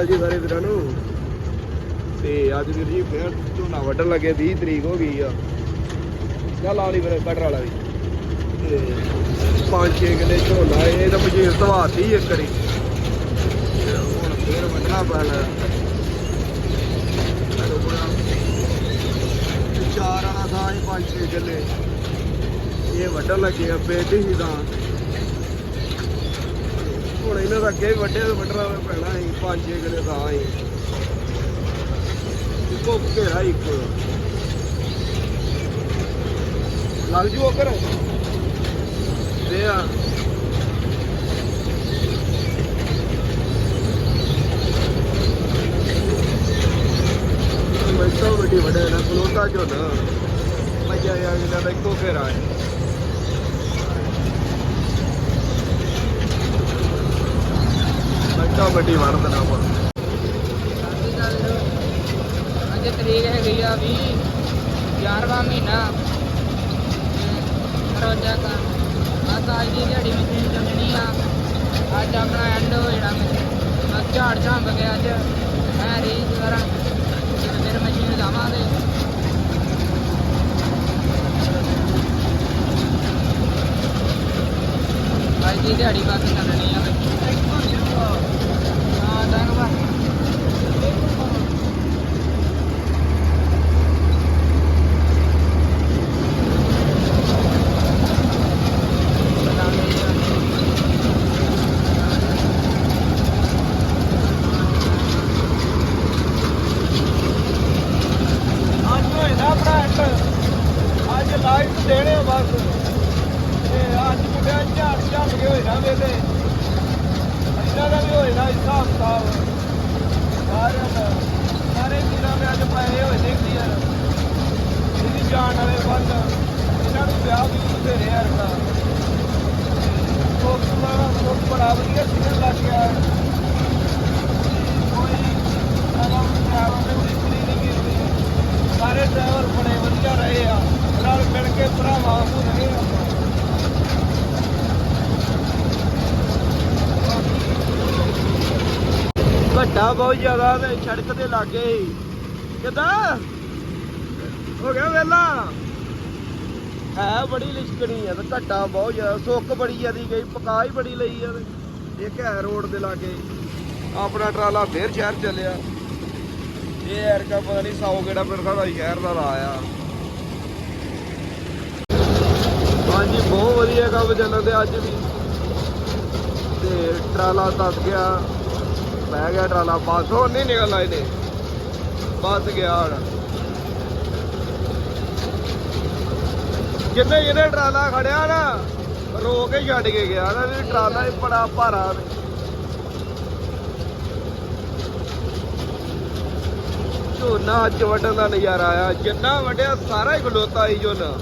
ਅਕਾਲ ਜੀ ਸਾਰੇ ਵੀਰਾਂ ਨੂੰ। ਤੇ ਅੱਜ ਵੀਰ ਜੀ ਫੇਰ ਝੋਨਾ ਵੱਢਣ ਲੱਗੇ 20 ਤਰੀਕ ਹੋ ਗਈ ਆ। ਚੱਲ ਆ ਵੀਰੇ ਕਟਰ ਵਾਲਾ ਵੀ। ਤੇ ਪੰਜ ਛੇ ਕਿਲੇ ਝੋਨਾ ਇਹ ਤਾਂ ਮਸ਼ੀਨ ਧਵਾਤੀ ਇੱਕ ਵਾਰੀ। ਤੇ ਹੁਣ ਫੇਰ ਵੱਢਣਾ ਪੈਣਾ। ਤੇ ਚਾਰ ਵਾਲਾ ਥਾਂ ਹੀ ਪੰਜ ਛੇ ਕਿੱਲੇ। ਇਹ ਵੱਢਣ ਲੱਗੇ ਆ ਪਿੰਡ ਹੀ ਤਾਂ। ਹੁਣ ਇਹਨਾਂ ਦਾ ਅੱਗੇ ਵੀ ਵੱਡੇ ਵੱਢਣਾ ਪੈਣਾ ਸੀ ਪੰਜ ਛੇ ਕਿਲੇ ਥਾਂ ਹੀ। ਇੱਕੋ ਘੇਰਾ ਇੱਕ। ਲੱਗ ਜੂ ਉਹ ਦੇ ਆ। ਮੈਂ ਵੱਡੀ ਵੱਡੇ ਨਾ, ਖਲੋਤਾ ਝੋਨਾ ਮੱਜਾ ਆ ਇਹਨਾਂ ਦਾ ਇੱਕੋ ਘੇਰਾ ਹੈ। ਮੱਜਾ ਵੱਡੀ ਵੜ ਦੇਣਾ ਵਾ ਅੱਜ ਤਰੀਕ ਹੈਗੀ ਆ 20 11ਵਾਂ ਮਹੀਨਾ। ਰੋਜ਼ਾ ਕਾ ਅੱਜ ਅੱਜ ਦੀ ਦਿਹਾੜੀ ਮਸ਼ੀਨ ਚੱਲਣੀ ਆ। ਅੱਜ ਆਪਣਾ ਐਂਡ ਹੋ ਜਾਣਾ ਮੈਂ ਝਾੜ ਝਾਂਬ ਗਿਆ ਅੱਜ। ਮੈਂ ਰੀਜ ਕਰਾਂ। ਫਿਰ ਮਸ਼ੀਨ ਲਾਵਾਂਗੇ। ਅੱਜ ਦੀ ਦਿਹਾੜੀ ਬਸ ਚੱਲਣੀ ਆ ਹਾਂ ਧੰਨਵਾਦ ਅੱਜ ਹੋਏਗਾ ਆਪਣਾ ਐਂਡ ਅੱਜ ਲਾਈਵ ਦੇਣੇ ਬਸ। ਤੇ ਅੱਜ ਮੁੰਡਿਆਂ ਝਾੜ ਝੰਮ ਕੇ ਹੋਏ ਨਾ ਵੇਲੇ। ਇਹਨਾਂ ਦਾ ਵੀ ਹੋਏਗਾ ਹਿਸਾਬ ਕਿਤਾਬ। ਸਾਰਿਆਂ ਦਾ। ਸਾਰੇ ਵੀਰਾਂ ਦੇ ਅੱਜ ਪਏ ਹੋਏ ਨੇ ਕਲੀਅਰ ਇਹਦੀ ਜਾਣ ਵਾਲੇ ਬੰਦ। ਇਹਨਾਂ ਨੂੰ ਵਿਆਹ ਵੀ ਬਥੇਰੇ ਯਾਰ ਦਾ ਕੋਕ ਕੋਕ ਬੜਾ ਵਧੀਆ ਸੀਜ਼ਨ ਲੱਗ ਗਿਆ ਕੋਈ ਆਰਾਮ ਆਰਾਮ ਦੇ ਮਿਸਤਰੀ ਨਹੀਂ ਕੀਤੀ ਸਾਰੇ ਡਰਾਈਵਰ ਬੜੇ ਵਧੀਆ ਰਹੇ ਆ ਨਾਲ ਮਿਲ ਕੇ ਭਰਾਵਾਂ ਨੂੰ ਰਹੇ ਆਪਾਂ ਘੱਟਾ ਬਹੁਤ ਜ਼ਿਆਦਾ ਤੇ ਸੜਕ ਦੇ ਲਾਗੇ ਹੀ। ਕਿਦਾਂ? ਹੋ ਗਿਆ ਵੇਲਾ? ਹੈ ਬੜੀ ਲਿਸ਼ਕਣੀ ਆ ਤੇ ਘੱਟਾ ਬਹੁਤ ਜ਼ਿਆਦਾ। ਸੁੱਕ ਬੜੀ ਜ਼ਿਆਦੀ ਗਈ, ਪਕਾ ਹੀ ਬੜੀ ਲਈ ਆ ਤੇ। ਇੱਕ ਹੈ ਰੋਡ ਦੇ ਲਾਗੇ। ਆਪਣਾ ਟਰਾਲਾ ਫੇਰ ਸ਼ਹਿਰ ਚੱਲਿਆ। ਇਹ ਯਾਰ ਕਾ ਪਤਾ ਨਹੀਂ ਸੌ ਕਿਹੜਾ ਪਿੰਡ ਸਾਡਾ ਸ਼ਹਿਰ ਦਾ ਆਇਆ ਹਾਂਜੀ, ਬਹੁਤ ਵਧੀਆ ਕੰਮ ਚੱਲਣ ਤੇ ਅੱਜ ਵੀ। ਤੇ ਟਰਾਲਾ ਦੱਸ ਗਿਆ। ਬਹਿ ਗਿਆ ਟਰਾਲਾ, ਬੱਸ ਹੁਣ ਨਹੀਂ ਨਿਕਲਣਾ ਇਹਨੇ ਬੱਸ ਗਿਆ ਹੁਣ। ਜਿੰਨੇ ਜਿਹਨੇ ਟਰਾਲਾ ਖੜਿਆ ਨਾ, ਰੋ ਕੇ ਛੱਡ ਕੇ ਗਿਆ ਨਾ ਵੀ ਟਰਾਲਾ ਹੀ ਬੜਾ ਭਾਰਾ ਝੋਨਾ ਅੱਜ ਵੱਢਣ ਦਾ ਨਜ਼ਾਰਾ ਆਇਆ। ਜਿੰਨਾ ਵੱਢਿਆ, ਸਾਰਾ ਹੀ ਖਲੋਤਾ ਸੀ ਝੋਨਾ।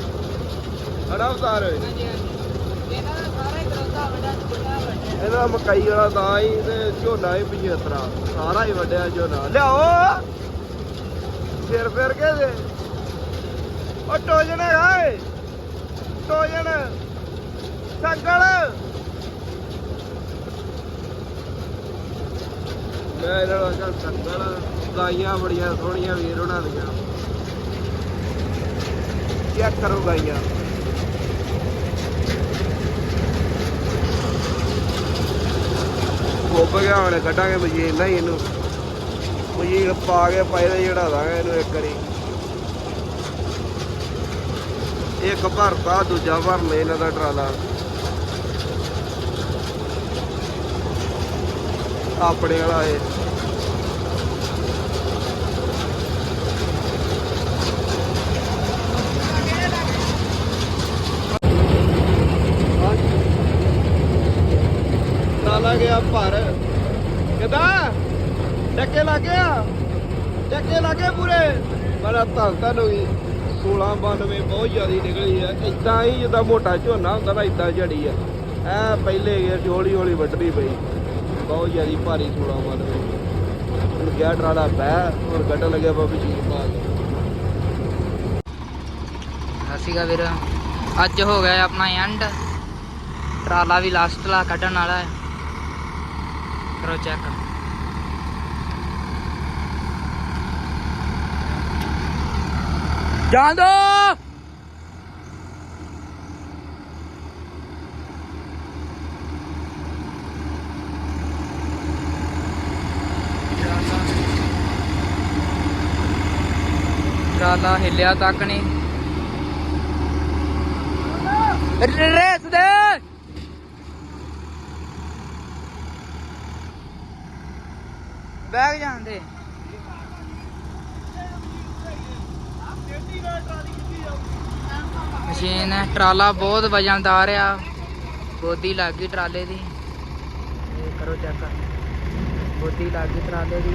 ਹੜਾ ਉਤਾਰ। ਹਾਂਜੀ ਹਾਂਜੀ। ਸਾਰਾ ਹੀ ਕਰੋਦਾ ਵੱਡਾ ਛੋਟਾ ਇਹਦਾ ਮਕਾਈ ਵਾਲਾ ਤਾਂ ਹੀ ਤੇ ਝੋਨਾ ਹੀ 75 ਸਾਰਾ ਹੀ ਵੱਡਿਆ ਝੋਨਾ। ਲਿਆਓ! ਸਿਰ ਫਿਰ ਕੇ ਦੇ। ਉਹ ਟੋਜਣ ਹਾਏ ਟੋਜਣ! ਸੰਗਲ! ਮੈਂ ਇਹਨਾਂ ਨੂੰ ਆਖਿਆ ਸੰਗਲ। ਗਾਈਆਂ ਬੜੀਆਂ ਸੋਹਣੀਆਂ ਵੀਰ ਉਹਨਾਂ ਦੀਆਂ। ਚੈੱਕ ਕਰੋ ਗਾਈਆਂ ਗਿਆ ਹੁਣ ਕੱਢਾਂਗੇ ਮਸ਼ੀਨ। ਨਾਲ ਹੀ ਇਹਨੂੰ ਮਸ਼ੀਨ ਪਾ ਕੇ ਪਾਏ ਦੇ ਚੜਾ ਦਾਂਗੇ ਇਹਨੂੰ ਇੱਕ ਵਾਰੀ। ਇੱਕ ਭਰਤਾ, ਦੂਜਾ ਭਰ ਲੈ ਇਹਨਾਂ ਦਾ ਟਰਾਲਾ। ਆਪਣੇ ਵਾਲਾ ਏ ਟਰਾਲਾ ਗਿਆ ਭਰ। ਕਿਦਾਂ ਟੱਕੇ ਲੱਗ ਗਿਆ? ਟੱਕੇ ਲੱਗੇ ਪੂਰੇ? ਬੜਾ ਧੰਨ ਧੰਨ ਹੋਈ 1692 ਬਹੁਤ ਜ਼ਿਆਦਾ ਨਿਕਲੀ ਆ। ਇਦਾਂ ਹੀ ਜਿੱਦਾਂ ਮੋਟਾ ਝੋਨਾ ਹੁੰਦਾ ਨਾ ਇਦਾਂ ਝੜੀ ਆ। ਐ ਪਹਿਲੇ ਗੇਰ ਹੌਲੀ ਹੌਲੀ ਵੱਢਣੀ ਪਈ। ਬਹੁਤ ਜ਼ਿਆਦਾ ਭਾਰੀ 1692 ਹੁਣ ਗਿਆ ਟਰਾਲਾ ਬਹਿ ਹੋਰ ਕੱਢਣ ਲੱਗਿਆ ਬਾਬੀ ਜੀ ਪਾ ਕੇ ਵੀਰ। ਅੱਜ ਹੋ ਗਿਆ ਆਪਣਾ ਐਂਡ ਟਰਾਲਾ ਵੀ ਲਾਸਟ ਲਾ ਕੱਢਣ ਵਾਲਾ ਹੈ। ਕਰੋ ਚੈੱਕ ਜਾਣ ਦੋ ਟਰਾਲਾ ਹਿੱਲਿਆ ਤੱਕ ਨਹੀਂ ਰੇਸ ਦੇ ਬੈਗ ਜਾਂਦੇ ਮਸ਼ੀਨ ਹੈ, ਟਰਾਲਾ ਬਹੁਤ ਵਜਨਦਾਰ ਆ। ਗੋਦੀ ਲੱਗ ਗਈ ਟਰਾਲੇ ਦੀ। ਇਹ ਕਰੋ ਚੈੱਕ ਗੋਦੀ ਲੱਗ ਗਈ ਟਰਾਲੇ ਦੀ।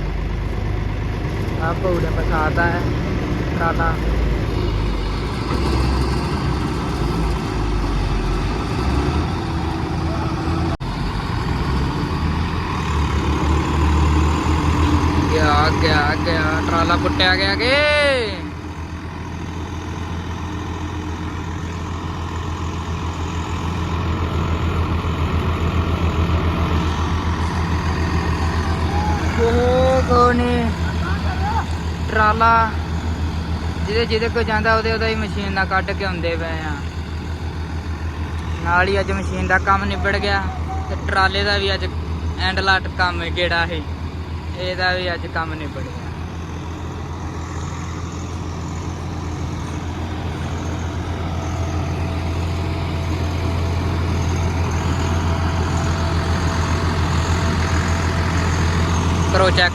ਆ ਪੌੜੇ ਪਸਾਦਾ ਹੈ ਟਰਾਲਾ ਗਿਆ ਗਿਆ ਗਿਆ ਟਰਾਲਾ ਪੁੱਟਿਆ ਗਿਆ ਕਿ? ਕੋਨੇ ਟਰਾਲਾ। ਜਿਹਦੇ ਜਿਹਦੇ ਕੋ ਜਾਂਦਾ, ਉਹਦੇ ਉਹਦਾ ਹੀ ਮਸ਼ੀਨ ਨਾਲ ਕੱਢ ਕੇ ਆਉਂਦੇ ਪਏ ਆ। ਨਾਲ ਹੀ ਅੱਜ ਮਸ਼ੀਨ ਦਾ ਕੰਮ ਨਿਬੜ ਗਿਆ ਤੇ ਟਰਾਲੇ ਦਾ ਵੀ ਅੱਜ ਐਂਡ ਲਾਟ ਕੰਮ ਕਿਹੜਾ ਹੈ ਇਹਦਾ ਵੀ ਅੱਜ ਕੰਮ ਨਿਬੜ ਗਿਆ। ਕਰੋ ਚੈੱਕ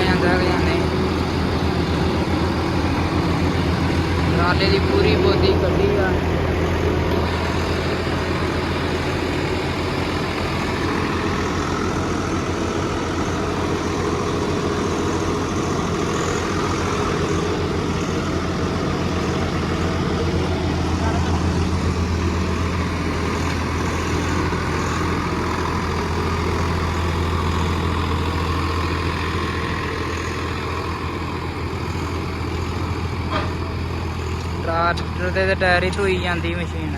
ਜਾਂਦਾ ਕਿ ਨਹੀਂ ਟਰਾਲੇ ਦੀ ਪੂਰੀ ਬੋਦੀ ਕੱਢੀ ਆ। ਟਰਾਟਰ ਦੇ ਟਾਇਰ ਹੀ ਧੋਈ ਜਾਂਦੀ ਮਸ਼ੀਨ।